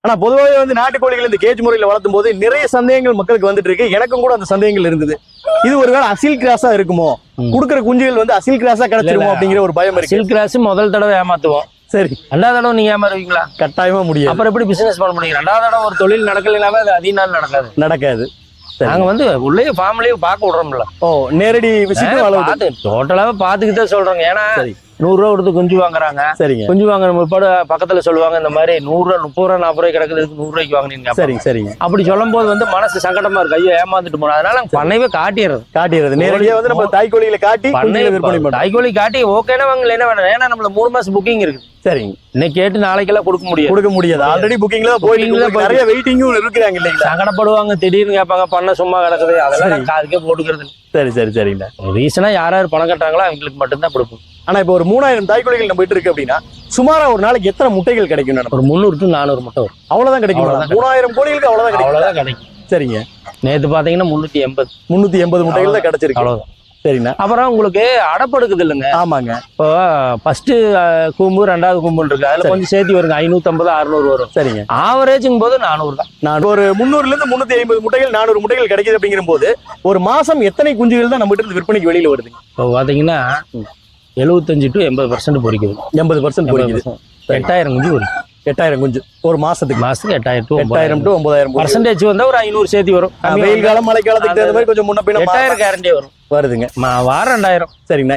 ஆனா பொதுவாகவே வந்து நாட்டுக்கோழிகள் இந்த கேஜ் முறையில வளர்த்தும் போது நிறைய சந்தேகங்கள் மக்களுக்கு வந்துட்டு இருக்கு. எனக்கும் கூட அந்த சந்தேகங்கள் இருந்தது. இது ஒருவேளை அசில் கிராஸா இருக்குமோ. குடுக்குற குஞ்சுகள் வந்து அசில் கிராஸா கிடைச்சிருமோ. அப்படிங்கிற ஒரு பயம் இருக்கு. சில்க் கிராஸ் முதல் தடவை ஏமாத்துவோம். சரி. ரெண்டாவது தடவை நீங்க ஏமாறுவீங்களா? கட்டாயமா முடியாது. அப்புறம் எப்படி பிசினஸ் பண்ண முடியும்? ரெண்டாவது தடவை ஒரு தொழில் நடக்கலைனாவே அது அதிக நாள் நடக்காது. நடக்காது. நாங்க வந்து உள்ளே ஃபேமிலியும் பார்க்க விடுறோம்ல. ஓ நேரடி பார்த்து டோட்டலாவே பார்த்துக்கிட்டு சொல்றோங்க. ஏன்னா சரி. நூறு ரூபா கொடுத்து குஞ்சு வாங்குறாங்க. சரிங்க. குஞ்சு வாங்குற முற்பாடு பக்கத்துல சொல்லுவாங்க இந்த மாதிரி நூறு ரூபா முப்பது ரூபா நாற்பது ரூபாய் கிடக்குது இதுக்கு நூறு ரூபாய்க்கு வாங்கினீங்க சரிங்க சரிங்க. அப்படி சொல்லும் போது வந்து மனசு சங்கடமா இருக்கு. ஐயோ ஏமாந்துட்டு போனோம். அதனால நாங்க பண்ணையவே காட்டிடுறது. காட்டிடுறது. நேரடியா வந்து நம்ம தாய் கோழிகளை காட்டி பண்ணை குஞ்சுகளை விற்பனை தாய்கோழி காட்டி ஓகேனா வாங்கல என்ன வேணும். ஏன்னா நம்மள மூணு மாசம் புக்கிங் இருக்கு சரிங்க. இன்னைக்கு கேட்டு நாளைக்கெல்லாம் கொடுக்க முடியாது. கொடுக்க முடியாது. ஆல்ரெடி புக்கிங்ல போயிட்டு. நிறைய வெயிட்டிங்கும் இருக்கிறாங்க இல்லைங்களா? சங்கடப்படுவாங்க திடீர்னு கேட்பாங்க பண்ண சும்மா கிடக்குது. அதெல்லாம் காதுக்கே போட்டுக்கிறது. சரி சரி சரிங்க. ரீசனா யார் யார் பணம் கட்டுறாங்களோ அவங்களுக்கு மட்டும்தான் கொடுப்போம். ஆனா இப்போ ஒரு மூணாயிரம் தாய் கோழிகள் நம்ம கிட்ட இருக்கு அப்படின்னா சுமாரா ஒரு நாளைக்கு எத்தனை முட்டைகள் கிடைக்கும் ஒரு முந்நூறு டு நானூறு மட்டும் வரும். அவ்வளவுதான் கிடைக்கும்? மூணாயிரம் கோழிகளுக்கு அவ்வளவுதான் அவ்வளவுதான் கிடைக்கும். சரிங்க. நேத்து பாத்தீங்கன்னா முன்னூத்தி எண்பது. முன்னூத்தி எண்பது முட்டைகள் தான் கிடைச்சிருக்கு. அவ்வளவுதான். சரிண்ணா. அப்புறம் உங்களுக்கு அடப்படுக்குது இல்லைங்க. ஆமாங்க. இப்போ ஃபர்ஸ்ட் கூம்பு ரெண்டாவது கூம்பு இருக்கு. அதுல. கொஞ்சம் சேர்த்து வருங்க. ஐநூத்தம்பது அறுநூறு வரும். சரிங்க. ஆவரேஜுங்கும் போது நானூறு தான். நான் ஒரு முந்நூறுல இருந்து முன்னூத்தி ஐம்பது முட்டைகள் நானூறு முட்டைகள் கிடைக்குது அப்படிங்கிற போது ஒரு மாசம் எத்தனை குஞ்சுகள் தான் நம்ம கிட்ட இருந்து விற்பனைக்கு வெளியில வருது? இப்போ பாத்தீங்கன்னா எழுபத்தஞ்சு டு எண்பது பர்சன்ட் பொறிக்குது. எண்பது பர்சன்ட் பொறிக்குது. எட்டாயிரம் குஞ்சு பொறிக்கும் எட்டாயிரம் குஞ்சு. ஒரு மாசத்துக்கு. மாசத்துக்கு எட்டாயிரம் டு எட்டாயிரம் டு ஒன்பதாயிரம். பர்சன்டேஜ் வந்தா ஒரு ஐநூறு சேர்த்து வரும். வெயில் காலம் மழை காலத்துக்கு தகுந்த மாதிரி கொஞ்சம் முன்ன பின்ன எட்டாயிரம் கேரண்டி வரும். வருதுங்க. வாரம் ரெண்டாயிரம். சரிங்கண்ணா